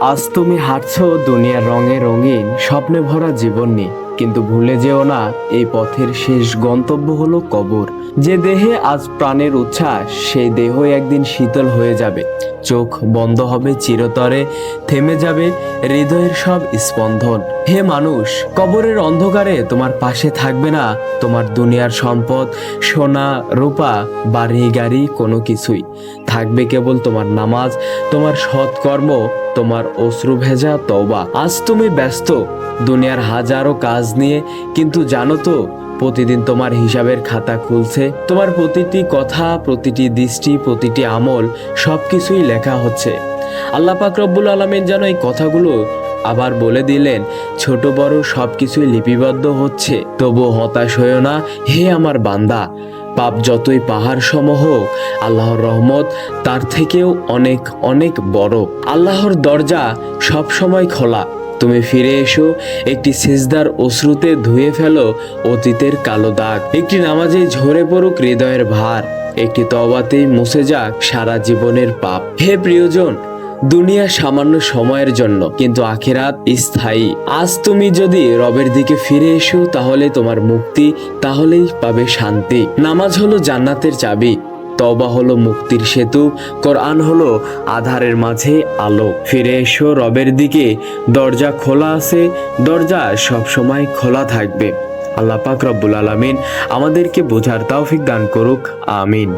আজ তুমি হাঁটছো দুনিয়ার রঙে রঙিন স্বপ্নে ভরা জীবন। নিয়ে কিন্তু ভুলে যেও না, এই পথের শেষ গন্তব্য হলো কবর। যে দেহে আজ প্রাণের উচ্ছ্বাস, সেই দেহই একদিন শীতল হয়ে যাবে। চোখ বন্ধ হবে চিরতরে, থেমে যাবে হৃদয়ের সব স্পন্দন। হে মানুষ, কবরের অন্ধকারে তোমার পাশে থাকবে না। তোমার দুনিয়ার সম্পদ, সোনা, রূপা, বাড়ি, গাড়ি, কোনো কিছুই। থাকবে কেবল তোমার নামাজ, তোমার সৎকর্ম, তোমার অশ্রু ভেজা তওবা। আজ তুমি ব্যস্ত, দুনিয়ার হাজারো কাজ নিয়ে, কিন্তু জানো তো, প্রতিদিন তোমার হিসাবের খাতা খুলছে। তোমার প্রতিটি কথা, প্রতিটি দৃষ্টি, প্রতিটি আমল, সবকিছুই লেখা হচ্ছে। আল্লাহ পাক রব্বুল আলমিন যেন এই কথাগুলো আবার বলে দিলেন, ছোট বড় সবকিছুই লিপিবদ্ধ হচ্ছে। তবু হতাশ হয়েও না, হে আমার বান্দা। পাপ যতই পাহাড় সম হোক, আল্লাহর রহমত তার থেকেও অনেক অনেক বড়। আল্লাহর দরজা সব সময় খোলা। তুমি ফিরে এসো, একটি সেজদার অশ্রুতে ধুয়ে ফেলো অতীতের কালো দাগ। একটি নামাজে ঝরে পড়ুক হৃদয়ের ভার। একটি তবাতেই মুছে যাক সারা জীবনের পাপ। হে প্রিয়জন দুনিয়া সামান্য সময়ের জন্য, কিন্তু আখেরাত স্থায়ী। আজ তুমি যদি রবের দিকে ফিরে এসো, তাহলে তোমার মুক্তি তাহলেই পাবে শান্তি। নামাজ হলো জান্নাতের চাবি তবা হলো মুক্তির সেতু, কোরআন হলো আধারের মাঝে আলো। ফিরে এসো রবের দিকে, দরজা খোলা আছে, দরজা সব সময় খোলা থাকবে। আল্লাহ পাক রব্বুল আলামিন আমাদেরকে বোঝার তৌফিক দান করুক, আমিন।